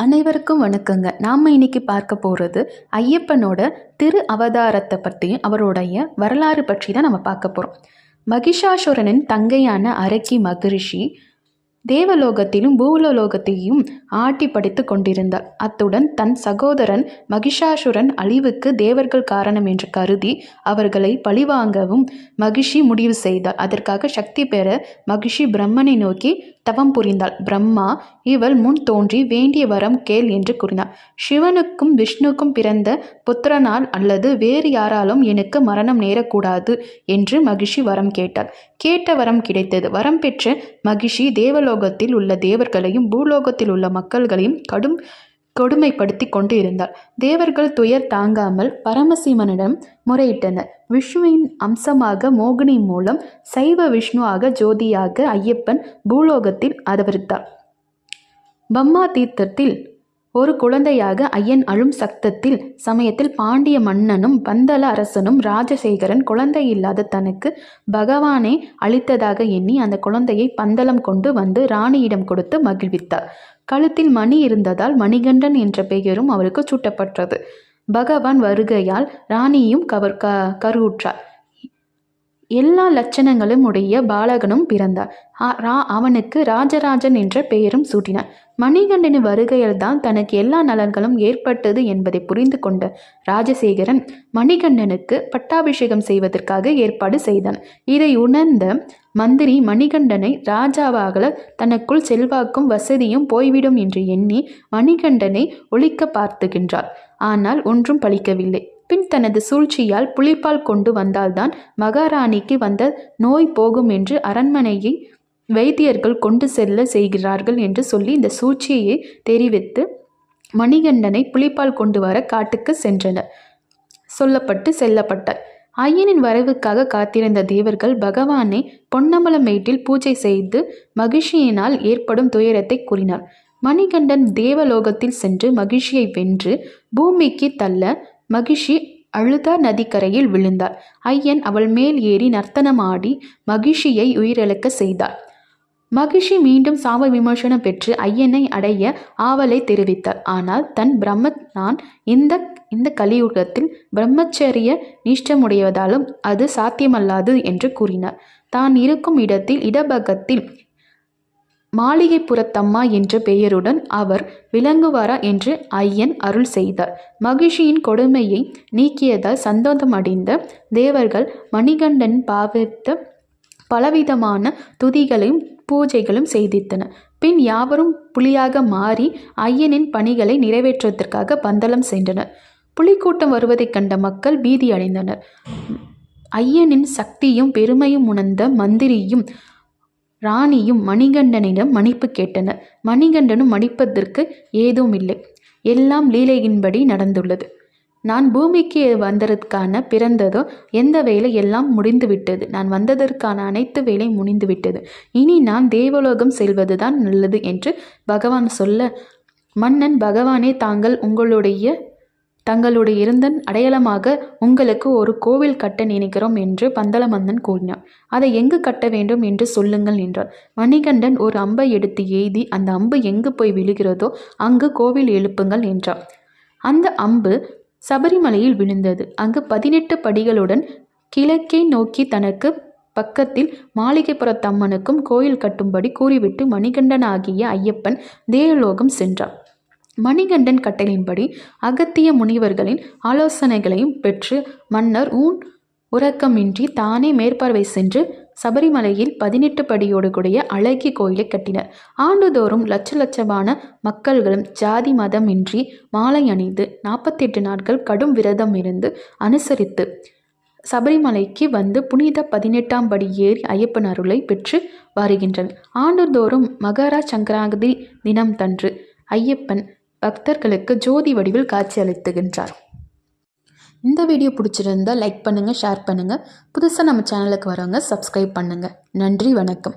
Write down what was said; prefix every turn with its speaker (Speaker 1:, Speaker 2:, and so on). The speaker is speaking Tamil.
Speaker 1: அனைவருக்கும் வணக்கங்க. நாம் இன்னைக்கு பார்க்க போகிறது ஐயப்பனோட திரு அவதாரத்தை பற்றியும் அவருடைய வரலாறு பற்றி தான் நம்ம பார்க்க போகிறோம் மகிஷாசுரனின் தங்கையான அரக்கி மகரிஷி தேவலோகத்திலும் பூலோகத்தையும் ஆட்டி படித்து கொண்டிருந்தார். அத்துடன் தன் சகோதரன் மகிஷாசுரன் அழிவுக்கு தேவர்கள் காரணம் என்று கருதி அவர்களை பழிவாங்கவும் மகிஷி முடிவு செய்தார். அதற்காக சக்தி பெற மகிஷி பிரம்மனை நோக்கி தவம் புரிந்தாள். பிரம்மா இவள் முன் தோன்றி வேண்டிய வரம் கேள் என்று கூறினார். சிவனுக்கும் விஷ்ணுக்கும் பிறந்த புத்திரனால் அல்லது வேறு யாராலும் எனக்கு மரணம் நேரக்கூடாது என்று மகிஷி வரம் கேட்டாள் கேட்ட வரம் கிடைத்தது. வரம் பெற்ற மகிஷி தேவலோகத்தில் உள்ள தேவர்களையும் பூலோகத்தில் உள்ள மக்கள்களையும் கடும் கொடுமைப்படுத்தி கொண்டு இருந்தார் தேவர்கள் துயர் தாங்காமல் பரமசிவனிடம் முறையிட்டனர். விஷ்ணுவின் அம்சமாக மோகினி மூலம் சைவ விஷ்ணுவாக ஜோதியாக ஐயப்பன் பூலோகத்தில் அவதரித்தார் பம்மா தீர்த்தத்தில் ஒரு குழந்தையாக ஐயன் அழும் சக்தத்தில் சமயத்தில் பாண்டிய மன்னனும் பந்தல அரசனும் ராஜசேகரன் குழந்தை இல்லாத தனக்கு பகவானே அளித்ததாக எண்ணி அந்த குழந்தையை பந்தலம் கொண்டு வந்து ராணியிடம் கொடுத்து மகிழ்வித்தார். கழுத்தில் மணி இருந்ததால் மணிகண்டன் என்ற பெயரும் அவருக்கு சூட்டப்பட்டது. பகவான் வருகையால் ராணியும் கவர் க கருவுற்றார். எல்லா லட்சணங்களும் உடைய பாலகனும் பிறந்தார். ரா அவனுக்கு ராஜராஜன் என்ற பெயரும் சூட்டினார். மணிகண்டனின் வருகையில் தான் தனக்கு எல்லா நலன்களும் ஏற்பட்டது என்பதை புரிந்து கொண்ட ராஜசேகரன் மணிகண்டனுக்கு பட்டாபிஷேகம் செய்வதற்காக ஏற்பாடு செய்தான். இதை உணர்ந்த மந்திரி மணிகண்டனை ராஜாவாக தனக்குள் செல்வாக்கும் வசதியும் போய்விடும் என்று எண்ணி மணிகண்டனை ஒழிக்க பார்த்துகின்றார். ஆனால் ஒன்றும் பலிக்கவில்லை பின் தனது சூழ்ச்சியால் புலிப்பால் கொண்டு வந்தால்தான் மகாராணிக்கு வந்த நோய் போகும் என்று அரண்மனையை வைத்தியர்கள் கொண்டு செல்ல செய்கிறார்கள் என்று சொல்லி இந்த சூழ்ச்சியை தெரிவித்து மணிகண்டனை புலிப்பால் கொண்டு வர காட்டுக்கு சென்றனர். சொல்லப்பட்டு செல்லப்பட்டார். ஐயனின் வரவுக்காக காத்திருந்த தேவர்கள் பகவானை பொன்னம்பலமேட்டில் பூஜை செய்து மகிழ்ச்சியினால் ஏற்படும் துயரத்தை கூறினார். மணிகண்டன் தேவலோகத்தில் சென்று மகிழ்ச்சியை வென்று பூமிக்கு தள்ள மகிஷி அழுதா நதிக்கரையில் விழுந்தார் ஐயன் அவள் மேல் ஏறி நர்த்தனமாடி மகிஷியை உயிரிழக்க செய்தார் மகிஷி மீண்டும் சாப விமர்சனம் பெற்று ஐயனை அடைய ஆவலை தெரிவித்தார் ஆனால் தன் பிரம்ம நான் இந்த இந்த கலியுகத்தில் பிரம்மச்சரிய நிஷ்டமுடையதாலும் அது சாத்தியமல்லாது என்று கூறினார் தான் இருக்கும் இடத்தில் இடபகத்தில் மாளிகைப்புறத்தம்மா என்ற பெயருடன் அவர் விளங்குவாரா என்று ஐயன் அருள் செய்தார். மகிழ்ச்சியின் கொடுமையை நீக்கியதால் சந்தோஷமடைந்த தேவர்கள் மணிகண்டன் பாவித்த பலவிதமான துதிகளையும் பூஜைகளும் செய்தித்தனர் பின் யாவரும் புலியாக மாறி ஐயனின் பணிகளை நிறைவேற்றுவதற்காக பந்தளம் சென்றனர். புலிக்கூட்டம் வருவதைக் கண்ட மக்கள் பீதி அடைந்தனர் ஐயனின் சக்தியும் பெருமையும் உணர்ந்த மந்திரியும் ராணியும் மணிகண்டனிடம் மன்னிப்பு கேட்டனர். மணிகண்டனும் மன்னிப்பதற்கு ஏதும் இல்லை எல்லாம் லீலையின்படி நடந்துள்ளது. நான் பூமிக்கு வந்ததற்கான பிறந்ததோ எந்த வேலை எல்லாம் முடிந்துவிட்டது? நான் வந்ததற்கான அனைத்து வேலை முடிந்துவிட்டது. இனி நான் தேவலோகம் செல்வதுதான் நல்லது என்று பகவான் சொல்ல மன்னன் பகவானே தாங்கள் உங்களுடைய தங்களுடைய இருந்தன் அடையாளமாக உங்களுக்கு ஒரு கோவில் கட்ட நினைக்கிறோம் என்று பந்தளமந்தன் கூறினார் அதை எங்கு கட்ட வேண்டும் என்று சொல்லுங்கள் என்றார். மணிகண்டன் ஒரு அம்பை எடுத்து எய்தி அந்த அம்பு எங்கு போய் விழுகிறதோ அங்கு கோவில் எழுப்புங்கள் என்றார் அந்த அம்பு சபரிமலையில் விழுந்தது. அங்கு பதினெட்டு படிகளுடன் கிழக்கே நோக்கி தனக்கு பக்கத்தில் மாளிகைப்புறத்தம்மனுக்கும் கோயில் கட்டும்படி கூறிவிட்டு மணிகண்டன் ஆகிய ஐயப்பன் தேவலோகம் சென்றார் மணிகண்டன் கட்டளையின்படி அகத்திய முனிவர்களின் ஆலோசனைகளையும் பெற்று மன்னர் ஊன் உறக்கமின்றி தானே மேற்பார்வை சென்று சபரிமலையில் பதினெட்டு படியோடு கூடிய அழகி கோயிலை கட்டினர். ஆண்டுதோறும் லட்ச லட்சமான மக்கள்களும் ஜாதி மதமின்றி மாலை அணிந்து நாற்பத்தெட்டு நாட்கள் கடும் விரதம் இருந்து அனுசரித்து சபரிமலைக்கு வந்து புனித பதினெட்டாம் படி ஏறி ஐயப்பன் அருளை பெற்று வருகின்றனர். ஆண்டுதோறும் மகரா சங்கராந்தி தினம் தன்று ஐயப்பன் பக்தர்களுக்கு ஜோதி வடிவில் காட்சி அளித்துகின்றார். இந்த வீடியோ பிடிச்சிருந்தால் லைக் பண்ணுங்கள் ஷேர் பண்ணுங்கள் புதுசாக நம்ம சேனலுக்கு வரவங்க சப்ஸ்கிரைப் பண்ணுங்கள் நன்றி வணக்கம்.